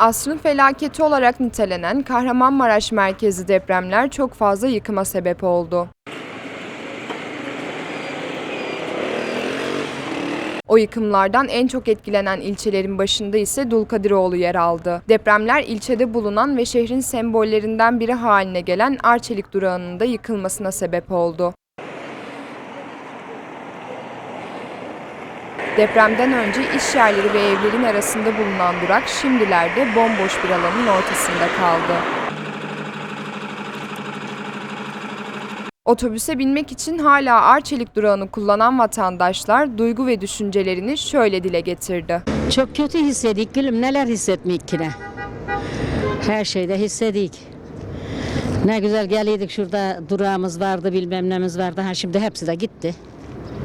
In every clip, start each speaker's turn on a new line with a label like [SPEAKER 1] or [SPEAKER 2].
[SPEAKER 1] Asrın felaketi olarak nitelenen Kahramanmaraş merkezi depremler çok fazla yıkıma sebep oldu. O yıkımlardan en çok etkilenen ilçelerin başında ise Dulkadiroğlu yer aldı. Depremler ilçede bulunan ve şehrin sembollerinden biri haline gelen Arçelik durağının da yıkılmasına sebep oldu. Depremden önce iş yerleri ve evlerin arasında bulunan durak şimdilerde bomboş bir alanın ortasında kaldı. Otobüse binmek için hala Arçelik durağını kullanan vatandaşlar duygu ve düşüncelerini şöyle dile getirdi.
[SPEAKER 2] Çok kötü hissedik gülüm neler hissetmeyik ki ne. Her şeyde hissedik. Ne güzel geliydik şurada durağımız vardı bilmem nemiz vardı. Ha şimdi hepsi de gitti.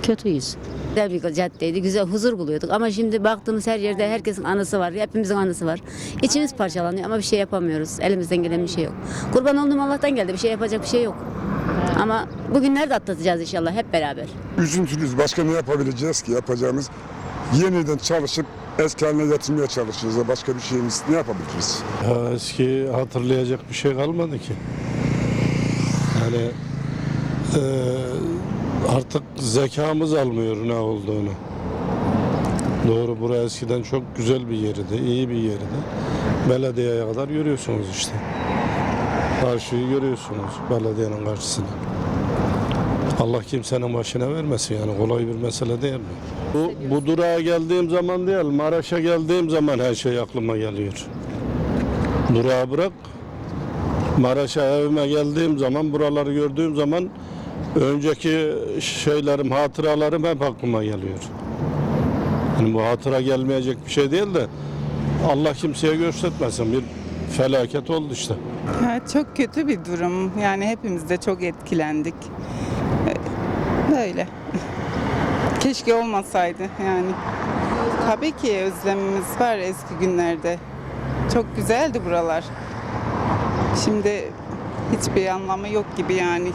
[SPEAKER 2] Kötüyüz.
[SPEAKER 3] Güzel bir caddeydi, güzel huzur buluyorduk. Ama şimdi baktığımız her yerde herkesin anısı var, hepimizin anısı var. İçimiz parçalanıyor ama bir şey yapamıyoruz. Elimizden gelen bir şey yok. Kurban olduğum Allah'tan geldi, bir şey yapacak bir şey yok. Ama bugünleri atlatacağız inşallah hep beraber.
[SPEAKER 4] Üzüntülüyüz. Başka ne yapabileceğiz ki? Yapacağımız yeniden çalışıp eski haline getirmeye çalışıyoruz. Başka bir şeyimiz ne yapabiliriz?
[SPEAKER 5] Ya eski hatırlayacak bir şey kalmadı ki. Yani eee, artık zekamız almıyor ne olduğunu. Doğru burası eskiden çok güzel bir yerdi, iyi bir yerdi. Belediyeye kadar yürüyorsunuz işte. Karşıyı görüyorsunuz belediyenin karşısına. Allah kimsenin başına vermesin yani kolay bir mesele değil mi? Bu, bu durağa geldiğim zaman değil, Maraş'a geldiğim zaman her şey aklıma geliyor. Durağı bırak. Maraş'a evime geldiğim zaman, buraları gördüğüm zaman önceki şeylerim, hatıralarım hep aklıma geliyor. Yani bu hatıra gelmeyecek bir şey değil de Allah kimseye göstermesin bir felaket oldu işte.
[SPEAKER 6] Ha, çok kötü bir durum. Yani hepimiz de çok etkilendik. Böyle. Keşke olmasaydı yani. Tabii ki özlemimiz var eski günlerde. Çok güzeldi buralar. Şimdi hiçbir anlamı yok gibi yani.